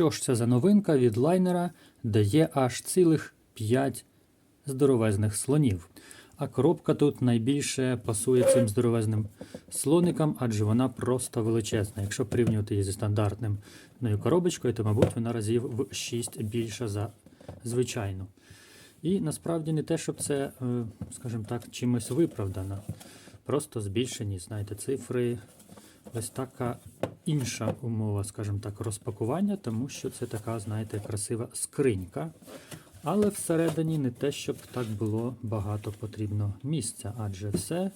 Що ж це за новинка від лайнера, де є аж цілих 5 здоровезних слонів. А коробка тут найбільше пасує цим здоровезним слоникам, адже вона просто величезна. Якщо порівнювати її зі стандартним коробочкою, то, мабуть, вона разів в 6 більша за звичайну. І насправді не те, щоб це, е, скажімо так, чимось виправдано. Просто збільшені, знаєте, цифри. Ось така інша умова, скажімо так, розпакування, тому що це така, знаєте, красива скринька. Але всередині не те, щоб так було багато потрібно місця, адже все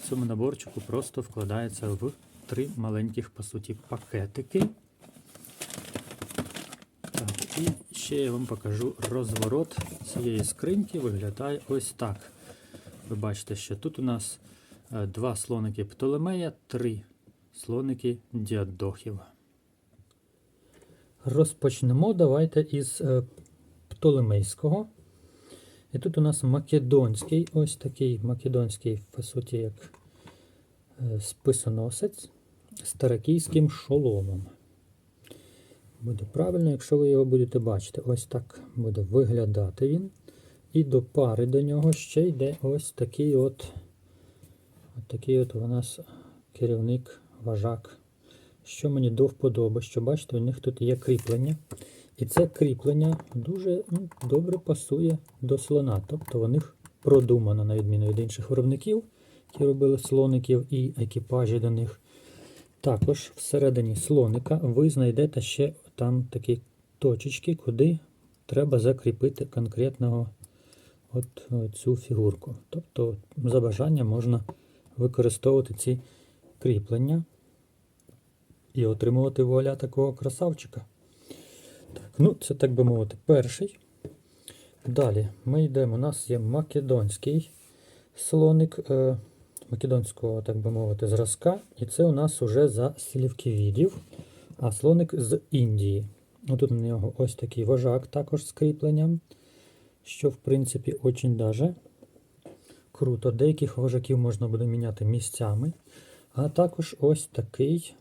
в цьому наборчику просто вкладається в три маленьких, по суті, пакетики. Так, і ще я вам покажу розворот цієї скриньки. Виглядає ось так. Ви бачите, що тут у нас е, два слоники Птолемея, три слоники діадохів. Розпочнемо давайте із е, Птолемейського. І тут у нас македонський, ось такий македонський, по суті, як е, списоносець з таракійським шоломом. Буде правильно, якщо ви його будете бачити. Ось так буде виглядати він. І до пари до нього ще йде ось такий от, от такий от у нас керівник, важак. Що мені до вподоби, що бачите, у них тут є кріплення. І це кріплення дуже ну, добре пасує до слона. Тобто у них продумано, на відміну від інших виробників, які робили слоників і екіпажі до них. Також всередині слоника ви знайдете ще там такі точечки, куди треба закріпити конкретного от, цю фігурку. Тобто, за бажанням можна використовувати ці кріплення і отримувати вуаля такого красавчика. Так, ну Це, так би мовити, перший. Далі ми йдемо. У нас є македонський слоник е, македонського, так би мовити, зразка. І це у нас уже за слівківідів, а слоник з Індії. Ну, Тут у нього ось такий вожак, також з кріпленням, що, в принципі, очень даже круто. Деяких вожаків можна буде міняти місцями. А також ось такий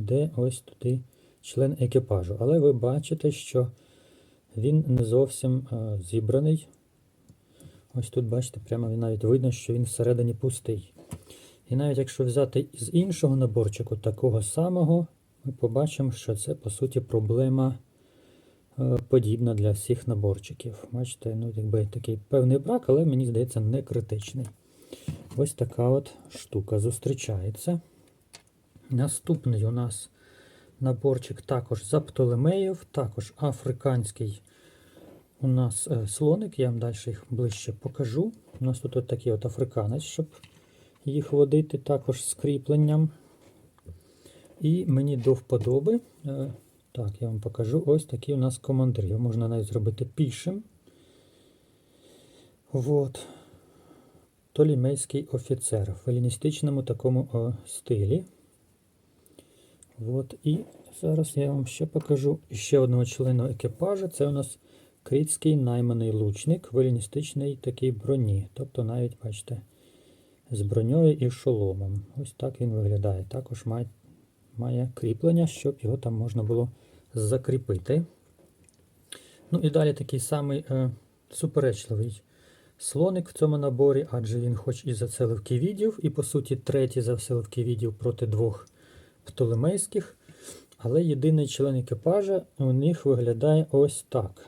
іде ось туди член екіпажу. Але ви бачите, що він не зовсім а, зібраний. Ось тут, бачите, прямо навіть видно, що він всередині пустий. І навіть якщо взяти з іншого наборчику такого самого, ми побачимо, що це, по суті, проблема е, подібна для всіх наборчиків. Бачите, ну, якби такий певний брак, але мені здається, не критичний. Ось така от штука зустрічається. Наступний у нас наборчик також за Птолемеїв, також африканський у нас е, слоник, я вам далі їх ближче покажу. У нас тут от такий от африканець, щоб їх водити, також з кріпленням. І мені до вподоби, е, так, я вам покажу ось такий у нас командир. Його можна навіть зробити пішим. Вот. Толімейський офіцер в еліністичному такому о, стилі. От, І зараз я вам ще покажу ще одного члена екіпажа. Це у нас критський найманий лучник, валіністичний такий броні. Тобто навіть, бачите, з броньою і шоломом. Ось так він виглядає. Також має, має кріплення, щоб його там можна було закріпити. Ну і далі такий самий е, суперечливий слоник в цьому наборі, адже він хоч і заселив ківідів, і, по суті, третій заселив ківідів проти двох птолемейських. Але єдиний член екіпажа у них виглядає ось так.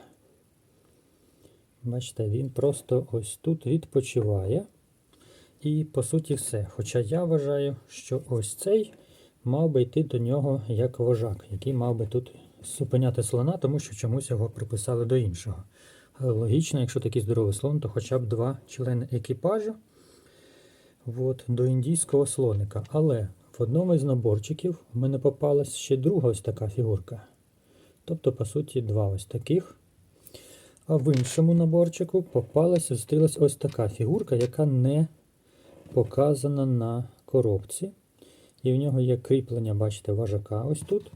Бачите, він просто ось тут відпочиває. І, по суті, все. Хоча я вважаю, що ось цей мав би йти до нього як вожак, який мав би тут зупиняти слона, тому що чомусь його приписали до іншого. Логічно, якщо такий здоровий слон, то хоча б два члени екіпажу от, до індійського слоника. Але в одному із наборчиків у мене попалась ще друга ось така фігурка. Тобто, по суті, два ось таких. А в іншому наборчику попалася, зустрілась ось така фігурка, яка не показана на коробці. І в нього є кріплення, бачите, важака ось тут.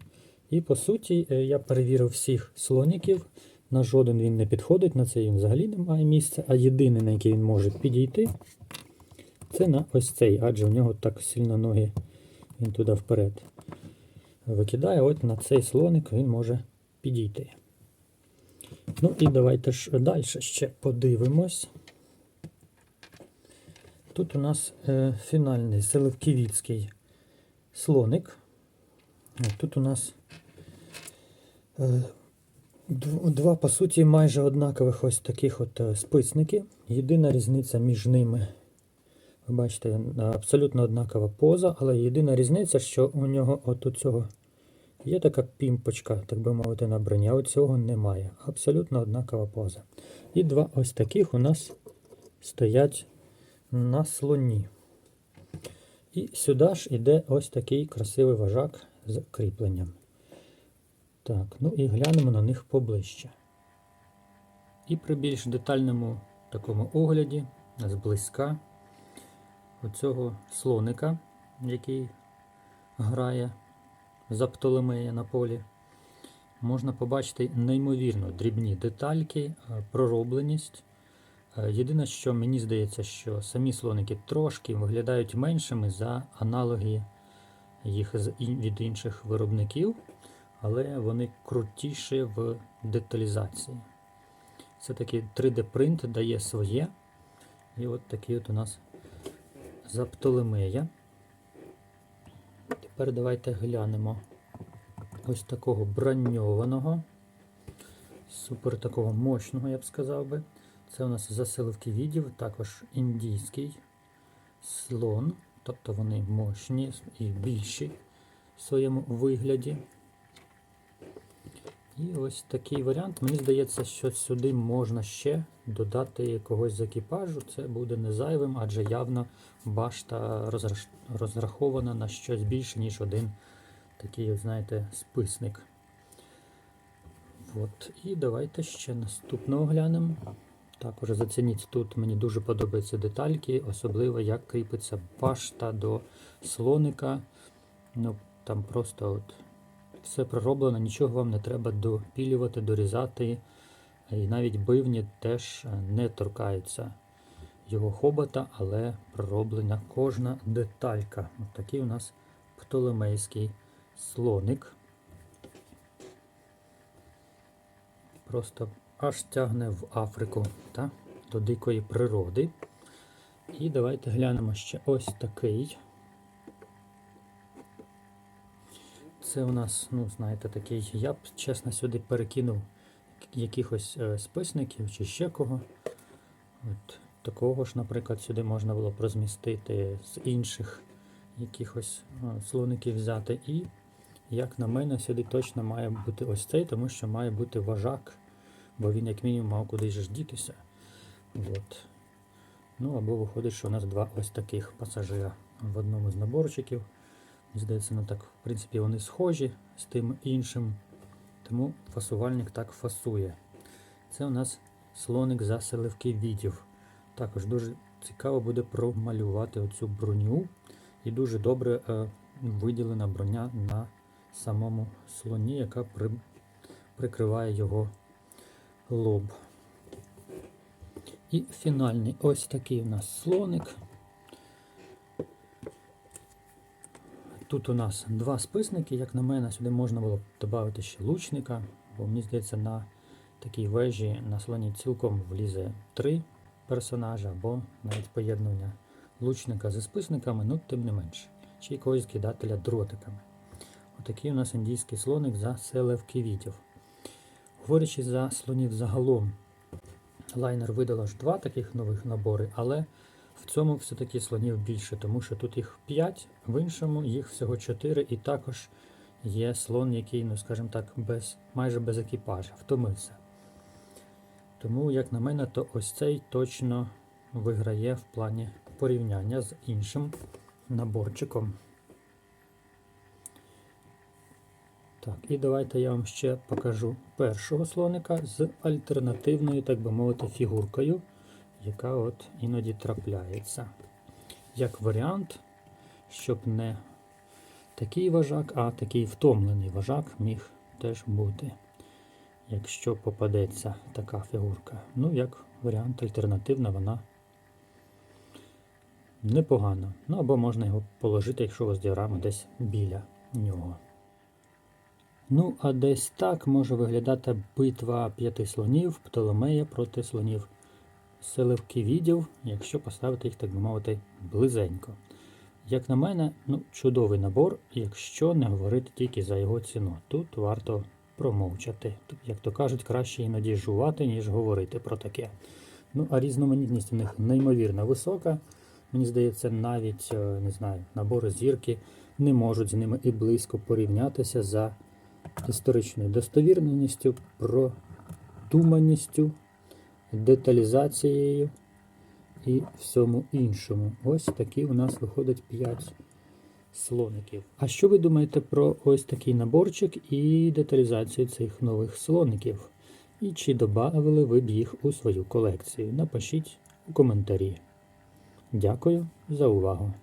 І по суті, е, я перевірив всіх слоніків. На жоден він не підходить, на це він взагалі не має місця. А єдиний, на який він може підійти, це на ось цей, адже в нього так сильно ноги він туди вперед викидає. От на цей слоник він може підійти. Ну і давайте ж далі ще подивимось. Тут у нас е, фінальний селевківіцький слоник. Тут у нас е, два, по суті, майже однакових ось таких от е, списники. Єдина різниця між ними. Ви бачите, е, абсолютно однакова поза, але єдина різниця, що у нього от у цього є така пімпочка, так би мовити, на броні, а от цього немає. Абсолютно однакова поза. І два ось таких у нас стоять на слоні. І сюди ж іде ось такий красивий важак з кріпленням. Так, ну і глянемо на них поближче. І при більш детальному такому огляді, зблизька, оцього слоника, який грає за Птолемея на полі, можна побачити неймовірно дрібні детальки, е, проробленість. Е, Єдине, що мені здається, що самі слоники трошки виглядають меншими за аналоги їх від інших виробників, але вони крутіші в деталізації. Все-таки 3D принт дає своє. І от такий от у нас за Птолемея. Тепер давайте глянемо ось такого броньованого, супер такого мощного, я б сказав би. Це у нас заселивки відів, також індійський слон, тобто вони мощні і більші в своєму вигляді. І ось такий варіант. Мені здається, що сюди можна ще додати когось з екіпажу. Це буде не зайвим, адже явно башта розрахована на щось більше, ніж один такий, знаєте, списник. От. І давайте ще наступного глянемо. Також зацініть тут, мені дуже подобаються детальки, особливо як кріпиться башта до слоника. Ну, там просто от все пророблено, нічого вам не треба допілювати, дорізати. І навіть бивні теж е, не торкаються його хобота, але пророблена кожна деталька. От такий у нас птолемейський слоник. Просто аж тягне в Африку та, до дикої природи. І давайте глянемо ще ось такий. Це у нас, ну, знаєте, такий, я б чесно сюди перекинув якихось е, списників чи ще кого. От такого ж, наприклад, сюди можна було б розмістити з інших якихось е, слоників взяти. І, як на мене, сюди точно має бути ось цей, тому що має бути важак, бо він, як мінімум, мав кудись ж дітися. От. Ну або виходить, що у нас два ось таких пасажира в одному з наборчиків. Здається, ну так, в принципі, вони схожі з тим іншим, тому фасувальник так фасує. Це у нас слоник заселивки відів. Також дуже цікаво буде промалювати оцю броню. І дуже добре е, виділена броня на самому слоні, яка при, прикриває його лоб. І фінальний ось такий у нас слоник. Тут у нас два списники, як на мене, сюди можна було б додати ще лучника, бо мені здається, на такій вежі на слоні цілком влізе три персонажа, або навіть поєднання лучника зі списниками, ну тим не менше, чи якогось кидателя дротиками. Отакий у нас індійський слоник за селевки відів. Говорячи за слонів загалом, лайнер видала ж два таких нових набори, але в цьому все-таки слонів більше, тому що тут їх 5, в іншому їх всього 4, і також є слон, який, ну скажімо так, без, майже без екіпажа, втомився. Тому, як на мене, то ось цей точно виграє в плані порівняння з іншим наборчиком. Так, і давайте я вам ще покажу першого слоника з альтернативною, так би мовити, фігуркою, яка от іноді трапляється. Як варіант, щоб не такий важак, а такий втомлений важак міг теж бути, якщо попадеться така фігурка. Ну, як варіант альтернативна, вона непогана. Ну або можна його положити, якщо у вас діаграма десь біля нього. Ну, а десь так може виглядати битва п'яти слонів Птоломея проти слонів Селевкивідів, якщо поставити їх, так би мовити, близенько. Як на мене, ну, чудовий набор, якщо не говорити тільки за його ціну. Тут варто промовчати. Як то кажуть, краще іноді жувати, ніж говорити про таке. Ну, а різноманітність у них неймовірно висока. Мені здається, навіть е, не знаю, набори зірки не можуть з ними і близько порівнятися за історичною достовірністю, продуманістю, деталізацією і всьому іншому. Ось такі у нас виходить 5 слоників. А що ви думаєте про ось такий наборчик і деталізацію цих нових слоників? І чи додали ви б їх у свою колекцію? Напишіть у коментарі. Дякую за увагу!